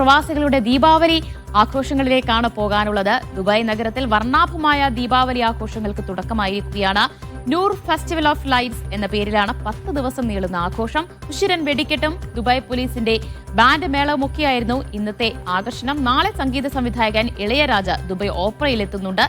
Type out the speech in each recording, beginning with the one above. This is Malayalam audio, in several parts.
പ്രവാസികളുടെ ദീപാവലി ആഘോഷങ്ങളിലേക്കാണ് പോകാനുള്ളത്. ദുബായ് നഗരത്തിൽ വർണാഭമായ ദീപാവലി ആഘോഷങ്ങൾക്ക് തുടക്കമായിരിക്കുകയാണ്. നൂർ ഫെസ്റ്റിവൽ ഓഫ് ലൈറ്റ്സ് എന്ന പേരിലാണ് പത്ത് ദിവസം നീളുന്ന ആഘോഷം. ഉശിരൻ വെടിക്കെട്ടും ദുബായ് പോലീസിന്റെ ബാൻഡ് മേളവുമൊക്കെയായിരുന്നു ഇന്നത്തെ ആകർഷണം. നാളെ സംഗീത സംവിധായകൻ ഇളയരാജ ദുബായ് ഓപ്പറയിലെത്തുന്നുണ്ട്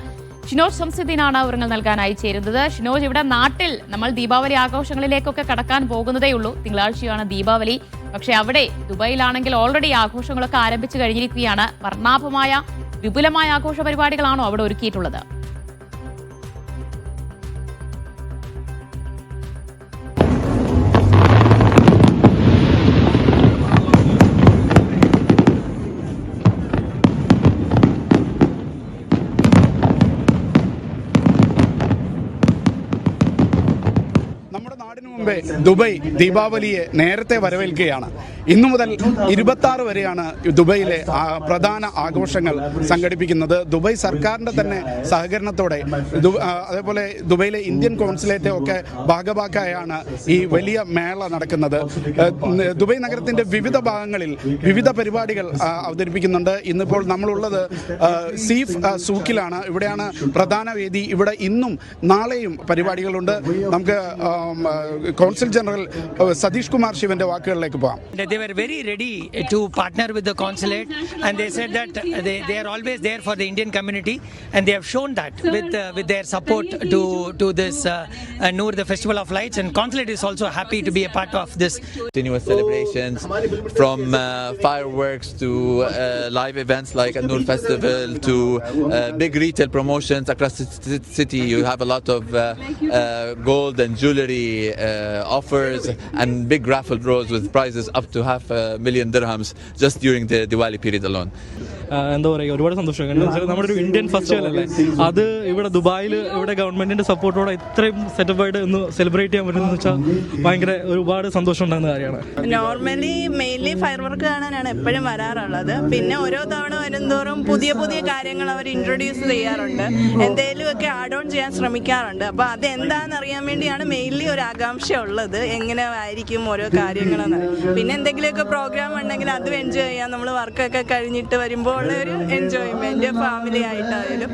ഷിനോജ് ശംസുദ്ദീനാണ് വിവരങ്ങൾ നൽകാനായി ചേരുന്നത്. ഷിനോജ് ഇവിടെ നാട്ടിൽ നമ്മൾ ദീപാവലി ആഘോഷങ്ങളിലേക്കൊക്കെ കടക്കാൻ പോകുന്നതേയുള്ളൂ. തിങ്കളാഴ്ചയാണ് ദീപാവലി. പക്ഷേ അവിടെ ദുബായിലാണെങ്കിൽ ഓൾറെഡി ആഘോഷങ്ങളൊക്കെ ആരംഭിച്ചു കഴിഞ്ഞിരിക്കുകയാണ്. വർണാഭമായ വിപുലമായ ആഘോഷ പരിപാടികളാണോ അവിടെ ഒരുക്കിയിട്ടുള്ളത്? നാടിനു ദുബൈ ദീപാവലിയെ നേരത്തെ വരവേൽക്കുകയാണ്. ഇന്നു മുതൽ ഇരുപത്തി ആറ് വരെയാണ് ദുബൈയിലെ പ്രധാന ആഘോഷങ്ങൾ സംഘടിപ്പിക്കുന്നത്. ദുബൈ സർക്കാരിന്റെ തന്നെ സഹകരണത്തോടെ അതേപോലെ ദുബൈയിലെ ഇന്ത്യൻ കോൺസുലേറ്റ് ഒക്കെ ഭാഗഭാക്കായാണ് ഈ വലിയ മേള നടക്കുന്നത്. ദുബൈ ദുബായ് നഗരത്തിന്റെ വിവിധ ഭാഗങ്ങളിൽ വിവിധ പരിപാടികൾ അവതരിപ്പിക്കുന്നുണ്ട്. ഇന്നിപ്പോൾ നമ്മളുള്ളത് സീഫ് സൂക്കിലാണ് ഇവിടെയാണ് പ്രധാന വേദി. ഇവിടെ ഇന്നും നാളെയും പരിപാടികളുണ്ട്. നമുക്ക് കോൺസുൽ ജനറൽ ആ, സതീഷ് കുമാർ ശിവന്റെ വാക്കുകളിലേക്ക് പോകാം They were very ready to partner with the consulate, and they said that they, they are always there for the Indian community, and they have shown that with uh, with their support to to this uh, uh, Noor, the Festival of Lights, and consulate is also happy to be a part of this. continuous celebrations from uh, fireworks to uh, live events like a Noor Festival to uh, big retail promotions across the c- city. You have a lot of uh, uh, gold and jewelry uh, Uh, offers and big raffle draws with prizes up to half a million dirhams just during the Diwali period alone. എന്താ പറയുക ഒരുപാട് സന്തോഷം. കാരണം വെച്ചാൽ നമ്മുടെ ഒരു ഇന്ത്യൻ ഫെസ്റ്റിവൽ അല്ലേ? അത് ഇവിടെ ദുബായിൽ ഇവിടെ ഗവൺമെന്റിന്റെ സപ്പോർട്ടോടെ ഇത്രയും സെറ്റപ്പായിട്ട് ഒന്ന് സെലിബ്രേറ്റ് ചെയ്യാൻ പറ്റുന്നത് വെച്ചാൽ ഭയങ്കര ഒരുപാട് സന്തോഷം ഉണ്ടാകുന്ന കാര്യമാണ്. നോർമലി മെയിൻലി ഫയർ വർക്ക് കാണാനാണ് എപ്പോഴും വരാറുള്ളത്. പിന്നെ ഓരോ തവണ വരുംതോറും പുതിയ പുതിയ കാര്യങ്ങൾ അവർ ഇൻട്രൊഡ്യൂസ് ചെയ്യാറുണ്ട്. എന്തെങ്കിലുമൊക്കെ ആഡ് ഓൺ ചെയ്യാൻ ശ്രമിക്കാറുണ്ട്. അപ്പൊ അത് എന്താണെന്ന് അറിയാൻ വേണ്ടിയാണ് മെയിൻലി ഒരു ആകാംക്ഷ ഉള്ളത്. എങ്ങനെ ആയിരിക്കും ഓരോ കാര്യങ്ങളെന്ന്. പിന്നെ എന്തെങ്കിലുമൊക്കെ പ്രോഗ്രാം ഉണ്ടെങ്കിൽ അതും എൻജോയ് ചെയ്യാം. നമ്മൾ വർക്കൊക്കെ കഴിഞ്ഞിട്ട് വരുമ്പോൾ ഉള്ള ഒരു എൻജോയ്മെന്റ് ഫാമിലി ആയിട്ടായാലും.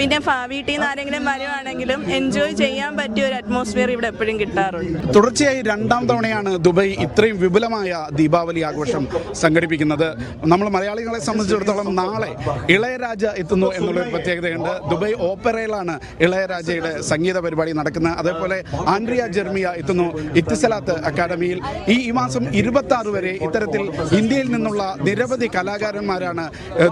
പിന്നെ വീട്ടിൽ നിന്ന് ആരെങ്കിലും വരുവാണെങ്കിലും എൻജോയ് ചെയ്യാൻ പറ്റിയ ഒരു അറ്റ്മോസ്ഫിയർ ഇവിടെ എപ്പോഴും കിട്ടാറുണ്ട്. തുടർച്ചയായി രണ്ടാം തവണയാണ് ദുബായ് ഇത്രയും വിപുലമായ ദീപാവലി ആഘോഷം സംഘടിപ്പിക്കുന്നത്. നമ്മൾ മലയാളികളെ സംബന്ധിച്ചിടത്തോളം നാളെ ഇളയരാജ എത്തുന്നു എന്നുള്ള പ്രത്യേകതയുണ്ട്. ദുബായ് ഓപ്പറയിലാണ് ഇളയരാജയുടെ സംഗീത പരിപാടി നടക്കുന്നത്. അതേപോലെ ആൻഡ്രിയ ജെർമിയ എത്തുന്നു ഇത്തിസലാത്ത് അക്കാദമിയിൽ. ഈ മാസം ഇരുപത്തി ആറ് വരെ ഇത്തരത്തിൽ ഇന്ത്യയിൽ നിന്നുള്ള നിരവധി കലാകാരന്മാരാണ്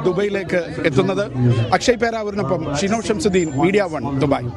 ദുബൈയിലേക്ക് എത്തുന്നത്. Akshay പേരാവൂരിനൊപ്പം Shino Shamsuddin media one Dubai.